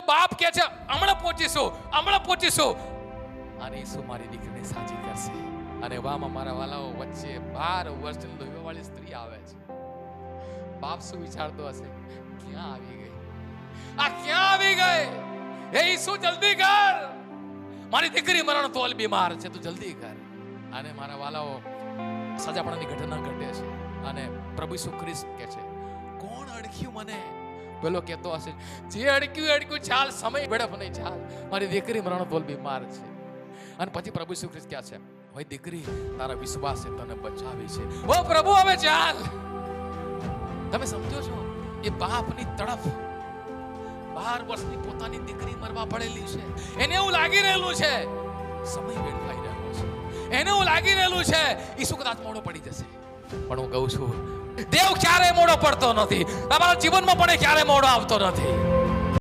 જો બાપ કે છે, હમણાં પહોંચીશું હમણાં પહોંચીશું. અને ઈસુ મારી દીકરીને સાજી કરશે. અને વામાં મારા વાલાઓ વચ્ચે બાર વર્ષની લોહીવાળી સ્ત્રી આવે છે. બાપ શું વિચારતો હશે? ક્યાં આવી ગઈ? આ ક્યાં આવી ગઈ? હે ઈસુ, જલ્દી કર. મારી દીકરી મરણ તોલ બીમાર છે, તું જલ્દી કર. અને મારા વાલાઓ સજાપણાની ઘટના ઘટે છે. અને પ્રભુ ઈસુ ખ્રિસ્ત કે છે, કોણ અડખ્યું મને? પેલો કહેતો હશે, જે અડક્યું અડક્યું, ચાલ, સમય વેડફ નહીં, ચાલ. મારી દીકરી મરણ બોલ બીમાર છે. અને પછી પ્રભુ શ્રી ખ્રિસ્ત ક્યાં છે, હોય દીકરી, તારા વિશ્વાસે તને બચાવી છે. ઓ પ્રભુ, હવે ચાલ. તમે સમજો છો, એ બાપની તડપ બાર વર્ષની પોતાની દીકરી મરવા પડેલી છે. એને એવું લાગી રહેલું છે, સમય વેડફાઈ રહ્યો છે. એને એવું લાગી રહેલું છે, ઈસુ કદાચ મોડો પડી જશે. પણ હું કહું છું, દેવ ક્યારે મોડો પડતો નથી. તમારા જીવનમાં પણ એ ક્યારે મોડો આવતો નથી.